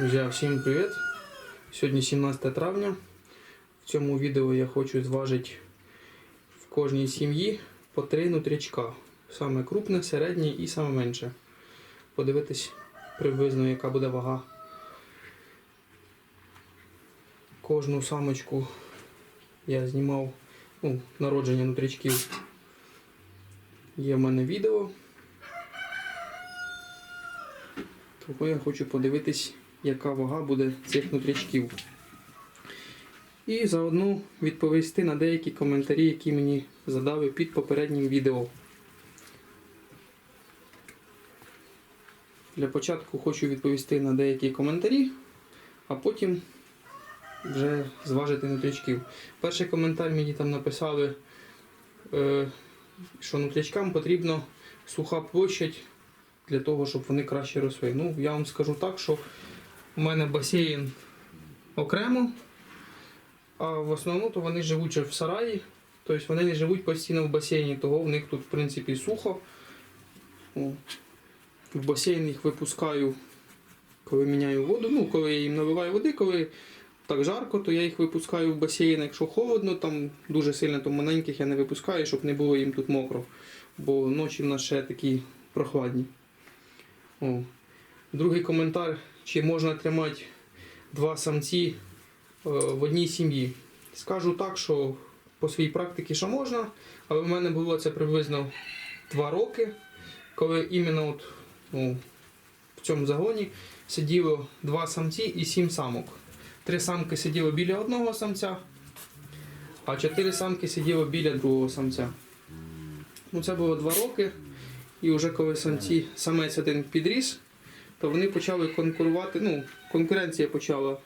Друзі, всім привіт! Сьогодні 17 травня. В цьому відео я хочу зважити в кожній сім'ї по три нутрячка. Саме крупне, середнє і саме менше. Подивитись приблизно, яка буде вага. Кожну самочку я знімав ну, народження нутрячків. Є в мене відео. Тому я хочу подивитись, яка вага буде цих нутрячків. І заодно відповісти на деякі коментарі, які мені задали під попереднім відео. Для початку хочу відповісти на деякі коментарі, а потім вже зважити нутрячків. Перший коментар мені там написали, е, що нутрячкам потрібно суха площадь для того, щоб вони краще росли. Ну, я вам скажу так, що у мене басейн окремо, а в основному то вони живуть в сараї, тобто вони не живуть постійно в басейні, того в них тут в принципі сухо. В басейн їх випускаю, коли міняю воду. Ну, коли я їм наливаю води, коли так жарко, то я їх випускаю в басейн. Якщо холодно, там дуже сильно, то маленьких я не випускаю, щоб не було їм тут мокро. Бо ночі в нас ще такі прохладні. О. Другий коментар, чи можна тримати два самці е, в одній сім'ї. Скажу так, що по своїй практиці що можна, але в мене було це приблизно 2 роки, коли іменно от, ну, в цьому загоні сиділо два самці і сім самок. Три самки сиділо біля одного самця, а чотири самки сиділо біля другого самця. Ну, це було 2 роки. І вже коли самці, самець один підріс, то вони почали конкурувати. Ну, конкуренція почала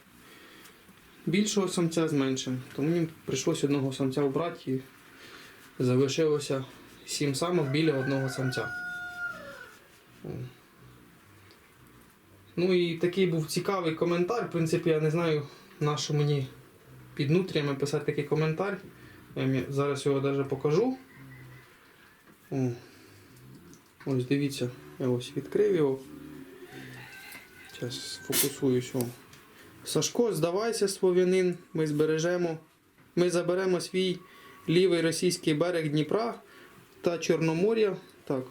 більшого самця з меншим. Тому їм прийшлося одного самця обрати і залишилося сім самок біля одного самця. Ну і такий був цікавий коментар. В принципі, я не знаю, на що мені під нутріями писати такий коментар. Я зараз його навіть покажу. О. Ось дивіться, я ось відкрив його. Зараз сфокусуюсь. Сашко, здавайся, слов'янин, ми збережемо. Ми заберемо свій лівий російський берег Дніпра та Чорномор'я. Так.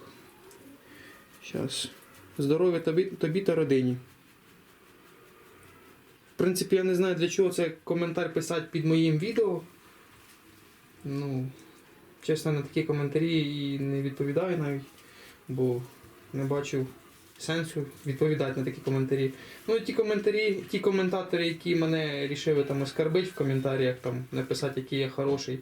Зараз. Здоров'я тобі, тобі та родині. В принципі, я не знаю, для чого цей коментар писати під моїм відео. Ну, чесно, на такі коментарі і не відповідаю навіть бо не бачив сенсу відповідати на такі коментарі. Ну, ті коментарі, ті коментатори, які мене рішили там оскарбити в коментарях, там, написати, який я хороший,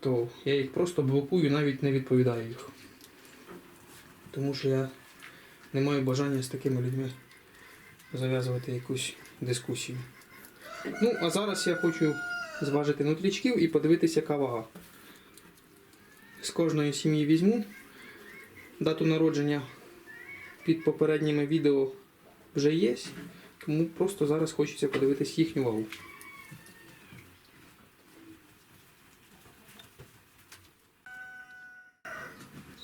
то я їх просто блокую, навіть не відповідаю їх. Тому що я не маю бажання з такими людьми зав'язувати якусь дискусію. Ну, а зараз я хочу зважити нутрічків і подивитися, яка вага. З кожної сім'ї візьму. Дату народження під попередніми відео вже є, тому просто зараз хочеться подивитись їхню вагу.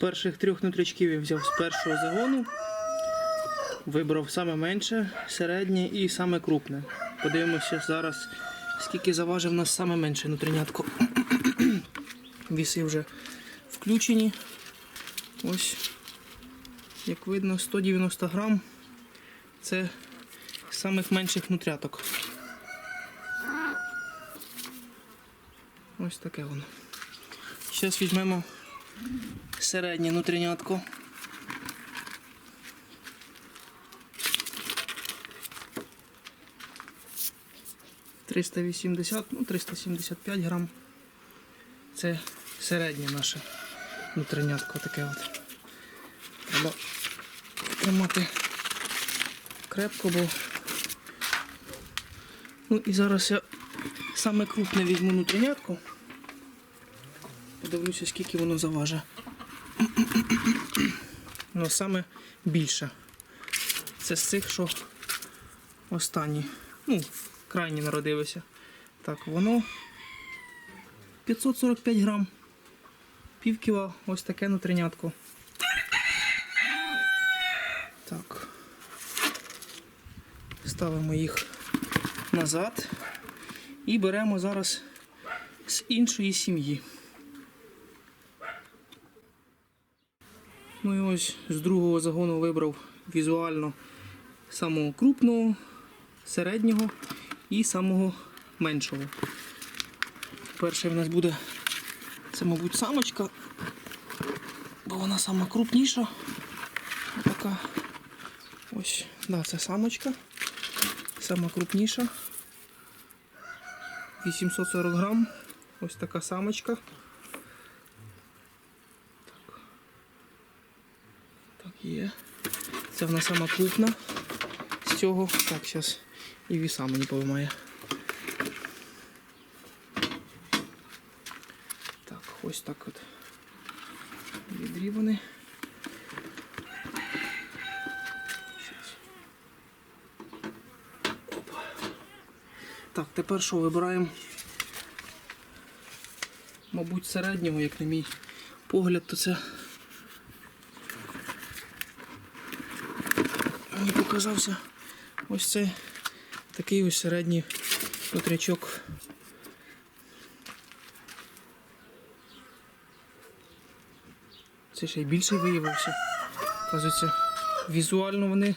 Перших трьох нутрячків я взяв з першого загону. Вибрав саме менше, середнє і саме крупне. Подивимося зараз, скільки заважив нас саме менше нутринятко. Віси вже включені. Ось, як видно, 190 грам. Це самих менших нутряток. Ось таке воно. Зараз візьмемо середнє нутринятко. Триста вісімдесят, ну 375 грам. Це середнє наше внутрішнятко таке от. Треба тримати крепко, бо. Ну і зараз я саме крупне візьму внутрішнятку. Подивлюся, скільки воно заважить. Ну, саме більше. Це з цих, що останні. Ну, крайні народилися. Так, воно 545 грам. Пів кіла, ось таке нутринятко. Так. Ставимо їх назад і беремо зараз з іншої сім'ї. Ну і ось з другого загону вибрав візуально самого крупного, середнього і самого меншого. Перший в нас буде це, мабуть, самочка, бо вона сама крупніша. Така. Ось, да, це самочка. Сама крупніша. 840 грам. Ось така самочка. Так. Так, є. Це вона сама крупна з цього. Так, зараз і віса мені повимає. Так, ось так от. Відрі вони. Так, тепер що вибираємо? Мабуть, середнього, як на мій погляд, то це мені показався ось цей такий ось середній нутрячок. Це ще й більший виявився. Оказується, візуально вони.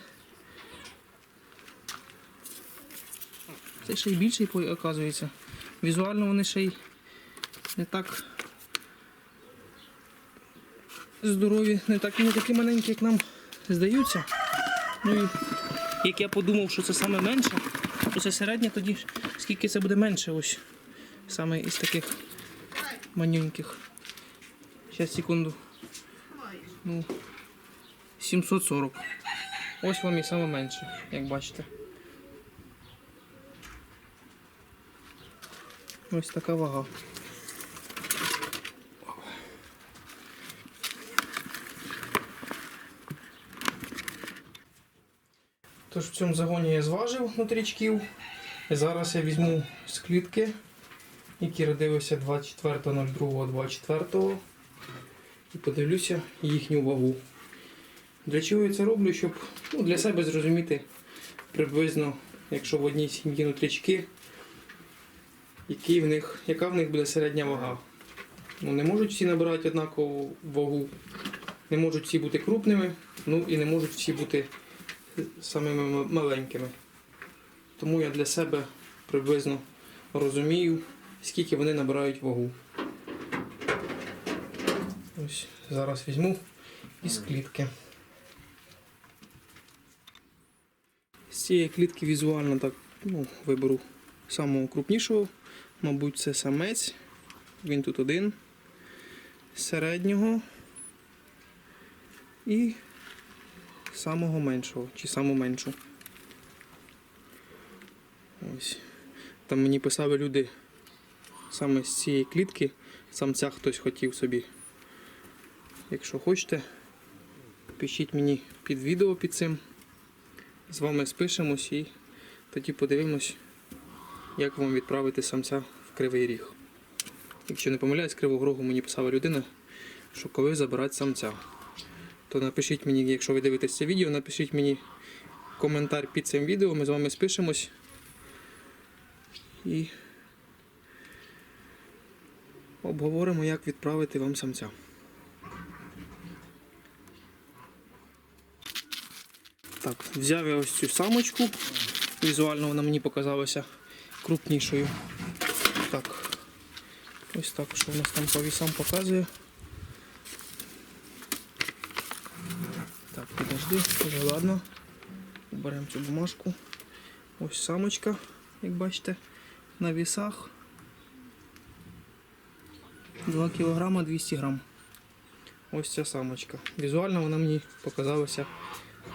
Це ще й більший, оказується. Візуально вони ще й не так здорові, не так не такі маленькі, як нам здаються. Ну і як я подумав, що це саме менше, то це середнє, тоді скільки це буде менше ось. Саме із таких манюньких. Зараз секунду. Ну, 740. Ось вам і саме менше, як бачите. Ось така вага. Тож в цьому загоні я зважив нутрічків. Зараз я візьму з клітки, які родилися 24.02.24 і подивлюся їхню вагу. Для чого я це роблю? Щоб ну, для себе зрозуміти приблизно, якщо в одній сім'ї нутрячки, який в них, яка в них буде середня вага. Ну, не можуть всі набирати однакову вагу, не можуть всі бути крупними, ну і не можуть всі бути самими маленькими. Тому я для себе приблизно розумію, скільки вони набирають вагу. Ось зараз візьму із клітки. З цієї клітки візуально так ну, виберу самого крупнішого. Мабуть, це самець. Він тут один. Середнього і самого меншого чи саму меншу. Ось. Там мені писали люди саме з цієї клітки, самця хтось хотів собі. Якщо хочете, пишіть мені під відео під цим. З вами спишемось і тоді подивимось, як вам відправити самця в кривий ріг. Якщо не помиляюсь, кривого рогу мені писала людина, що коли забирати самця то напишіть мені, якщо ви дивитесь це відео, напишіть мені коментар під цим відео, ми з вами спишемось. І обговоримо, як відправити вам самця. Так, взяв я ось цю самочку. Візуально вона мені показалася крупнішою. Так, ось так, що у нас там по вісам показує. Так, підожди, вже ладно. Беремо цю бумажку. Ось самочка, як бачите, на вісах. 2 кг 200 грам. Ось ця самочка. Візуально вона мені показалася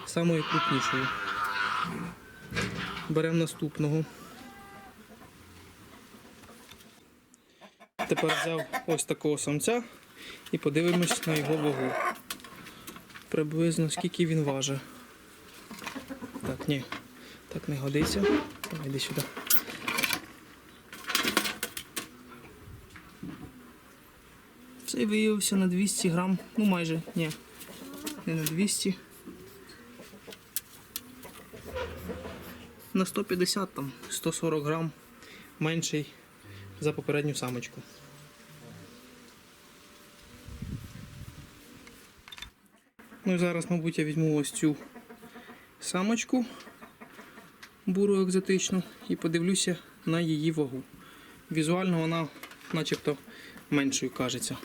самою крупнішою. Беремо наступного. Тепер взяв ось такого самця і подивимось на його вагу приблизно скільки він важить. Так, ні, так не годиться. Йди сюди. Цей виявився на 200 грам, ну майже, ні, не на 200. На 150 там 140 грам менший за попередню самочку. Ну і зараз, мабуть, я візьму ось цю самочку буру екзотичну і подивлюся на її вагу. Візуально вона начебто меншою кажеться.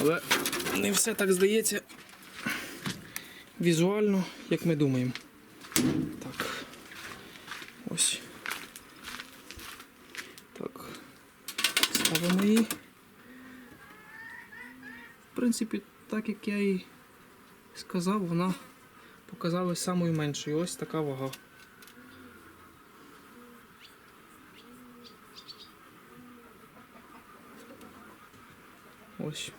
Але не все так здається візуально, як ми думаємо. Так. Ось. Так. Ставимо її. В принципі, так як я і сказав, вона показалась самою меншою. Ось така вага. Ось.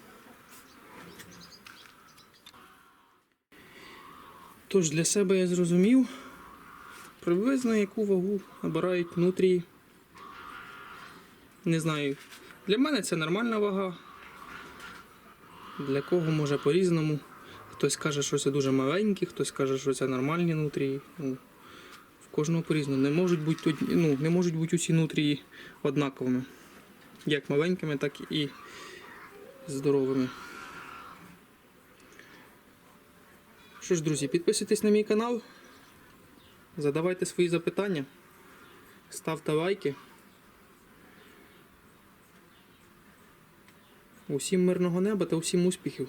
Тож для себе я зрозумів, приблизно яку вагу набирають нутрії. Не знаю. Для мене це нормальна вага. Для кого може по-різному. Хтось каже, що це дуже маленькі, хтось каже, що це нормальні нутрії. Ну, в кожного по-різному. Не можуть бути ну, не можуть бути усі нутрії однаковими. Як маленькими, так і здоровими. Що ж, друзі, підписуйтесь на мій канал, задавайте свої запитання, ставте лайки. Усім мирного неба та усім успіхів!